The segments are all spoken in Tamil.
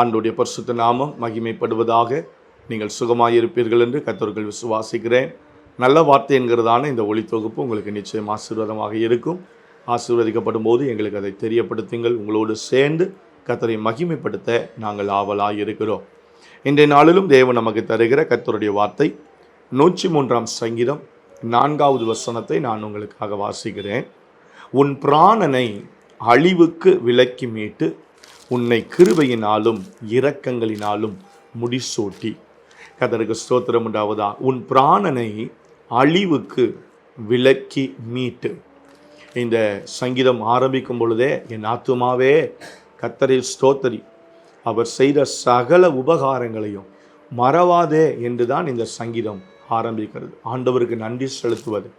ஆண்டுடைய பரிசுத்த நாமம் மகிமைப்படுவதாக நீங்கள் சுகமாயிருப்பீர்கள் என்று கத்தர்கள் விசுவாசிக்கிறேன். நல்ல வார்த்தை என்கிறதான இந்த ஒளி தொகுப்பு உங்களுக்கு நிச்சயம் ஆசீர்வாதமாக இருக்கும். ஆசீர்வதிக்கப்படும் போது எங்களுக்கு அதை தெரியப்படுத்துங்கள். உங்களோடு சேர்ந்து கத்தரை மகிமைப்படுத்த நாங்கள் ஆவலாக இருக்கிறோம் இன்றைய நாளிலும் தேவன் நமக்கு தருகிற கத்தருடைய வார்த்தை நூற்றி மூன்றாம் சங்கீதம் நான்காவது வசனத்தை நான் உங்களுக்காக வாசிக்கிறேன். உன் பிராணனை அழிவுக்கு விலக்கி மீட்டு உன்னை கிருபையினாலும் இரக்கங்களினாலும் முடிசூட்டி. கதருக்கு ஸ்தோத்திரம் உண்டாவதா? உன் பிராணனை அழிவுக்கு விலக்கி மீட்டு. இந்த சங்கீதம் ஆரம்பிக்கும் பொழுதே என் ஆத்துமாவே கத்தரை ஸ்தோத்தரி. அவர் செய்த சகல உபகாரங்களையும் மறவாதே என்று தான் இந்த சங்கீதம் ஆரம்பிக்கிறது. ஆண்டவருக்கு நன்றி செலுத்துவது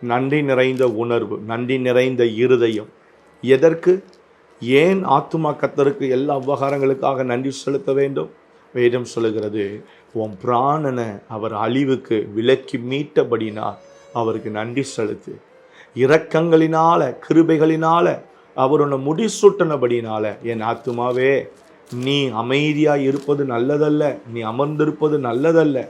நன்றி நிறைந்த உணர்வு நன்றி நிறைந்த இருதயம். எதற்கு? ஏன் ஆத்துமா கத்தருக்கு எல்லா உபகாரங்களுக்காக நன்றி செலுத்த வேண்டும்? வேதம் சொல்லுகிறது உன் பிராணனை அவர் அழிவுக்கு விலக்கி மீட்டபடினால் அவருக்கு நன்றி செலுத்து. இரக்கங்களினால கிருபைகளினால அவர் உன்னை முடிசூட்டினபடினால என் ஆத்துமாவே நீ அமைதியாக இருப்பது நல்லதல்ல நீ அமர்ந்திருப்பது நல்லதல்ல.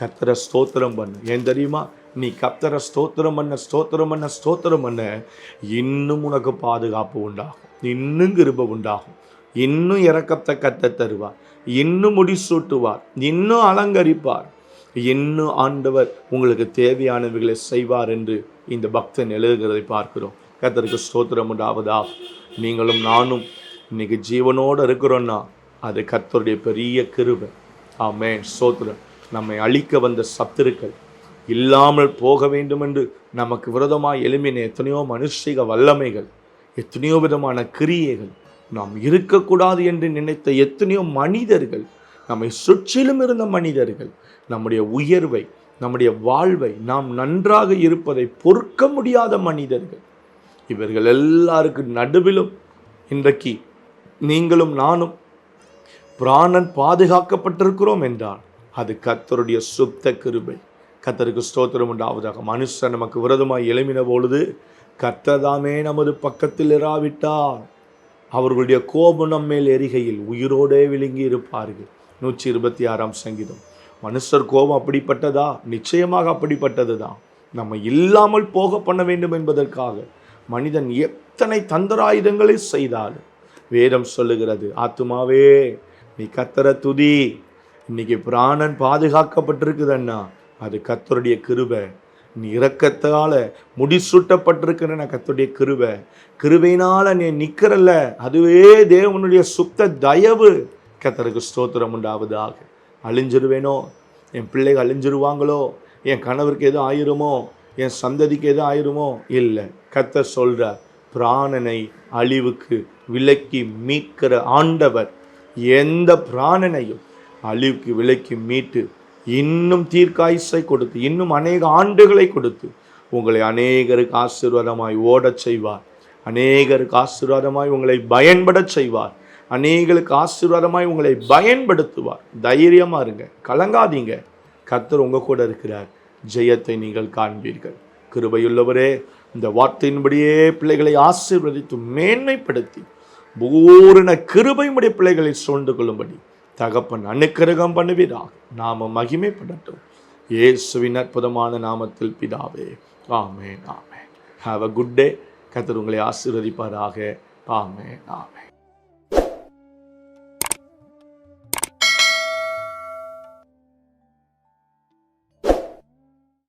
கத்தரை ஸ்தோத்திரம் பண்ணு. ஏன் தெரியுமா? நீ கத்தரை ஸ்தோத்திரம் பண்ண ஸ்தோத்திரம் பண்ண ஸ்தோத்திரம் பண்ண. இன்னும் உனக்கு பாதுகாப்பு உண்டாகும். இன்னும் கிருப உண்டாகும். இன்னும் இறக்கத்தை கத்த தருவார். இன்னும் முடிசூட்டுவார். இன்னும் அலங்கரிப்பார். இன்னும் ஆண்டவர் உங்களுக்கு தேவையானவைகளை செய்வார் என்று இந்த பக்தன் எழுதுகிறதை பார்க்கிறோம். கத்தருக்கு ஸ்தோத்திரம் உண்டாவதா? நீங்களும் நானும் இன்னைக்கு ஜீவனோடு இருக்கிறோன்னா அது கத்தருடைய பெரிய கிருபை. ஆமே ஸ்தோத்திரம். நம்மை அழிக்க வந்த சத்துருக்கள் இல்லாமல் போக வேண்டும் என்று நமக்கு விரதமாக எழுமின எத்தனையோ மனுஷிக வல்லமைகள். எத்தனையோ விதமான கிரியைகள் நாம் இருக்கக்கூடாது என்று நினைத்த எத்தனையோ மனிதர்கள் நம்மை சுற்றிலும் இருந்த மனிதர்கள் நம்முடைய உயர்வை நம்முடைய வாழ்வை நாம் நன்றாக இருப்பதை பொறுக்க முடியாத மனிதர்கள். இவர்கள் எல்லாருக்கும் நடுவிலும் இன்றைக்கு நீங்களும் நானும் பிராணன் பாதுகாக்கப்பட்டிருக்கிறோம் என்றால் அது கத்தருடைய சுத்த கிருபை. கத்தருக்கு ஸ்தோத்திரம் உண்டாவதாக. மனுஷன் நமக்கு விரதமாய் எழுமின பொழுது கத்ததாமே நமது பக்கத்தில் இராவிட்டார். அவர்களுடைய கோபம் நம்மேல் எரிகையில் உயிரோடே விழுங்கி இருப்பார்கள். நூற்றி இருபத்தி ஆறாம் சங்கீதம். மனுஷர் கோபம் அப்படிப்பட்டதா? நிச்சயமாக அப்படிப்பட்டது தான் நம்ம இல்லாமல் போக பண்ண வேண்டும் என்பதற்காக மனிதன் எத்தனை தந்திராயுதங்களை செய்தாலும். வேதம் சொல்லுகிறது ஆத்துமாவே நீ கத்தர துதி. இன்னைக்கு பிராணன் பாதுகாக்கப்பட்டிருக்குதண்ணா அது கத்தருடைய கிருபை. நீ இறக்கத்தால் முடிசூட்டப்பட்டிருக்கிற கத்துடைய கிருவை கிருவையினால் நீ நிற்கிறல்ல அதுவே தேவனுடைய சுத்த தயவு கத்தருக்கு ஸ்தோத்திரம் உண்டாவதாக. அழிஞ்சிருவேனோ? என் பிள்ளைகள் அழிஞ்சிருவாங்களோ? என் கணவருக்கு எதுவும் ஆயிருமோ? என் சந்ததிக்கு எதுவும் ஆயிருமோ? இல்லை. கத்த சொல்கிற பிராணனை அழிவுக்கு விலக்கி மீட்கிற ஆண்டவர் எந்த பிராணனையும் அழிவுக்கு விலக்கி மீட்டு இன்னும் தீர்க்காயுசை கொடுத்து இன்னும் அநேக ஆண்டுகளை கொடுத்து உங்களை அநேகருக்கு ஆசீர்வாதமாய் ஓடச் செய்வார். அநேகருக்கு ஆசீர்வாதமாய் உங்களை பயன்படச் செய்வார். அநேகளுக்கு ஆசீர்வாதமாய் உங்களை பயன்படுத்துவார். தைரியமா இருங்க கலங்காதீங்க. கர்த்தர் உங்கள் கூட இருக்கிறார். ஜெயத்தை நீங்கள் காண்பீர்கள். கிருபையுள்ளவரே இந்த வார்த்தையின்படியே பிள்ளைகளை ஆசீர்வதித்து மேன்மைப்படுத்தி பூரண கிருபையுடைய பிள்ளைகளை சூழ்ந்து கொள்ளும்படி தகப்பன் அனுக்கிரகம் பண்ணுவீராக நாம மகிமைப்படட்டும். இயேசுவின் அற்புதமான நாமத்தில் பிதாவே ஆமென் ஆமென். ஹாவ் அ குட் டே கத்தர் உங்களை ஆசீர்வதிப்பாராக. ஆமென் ஆமென்.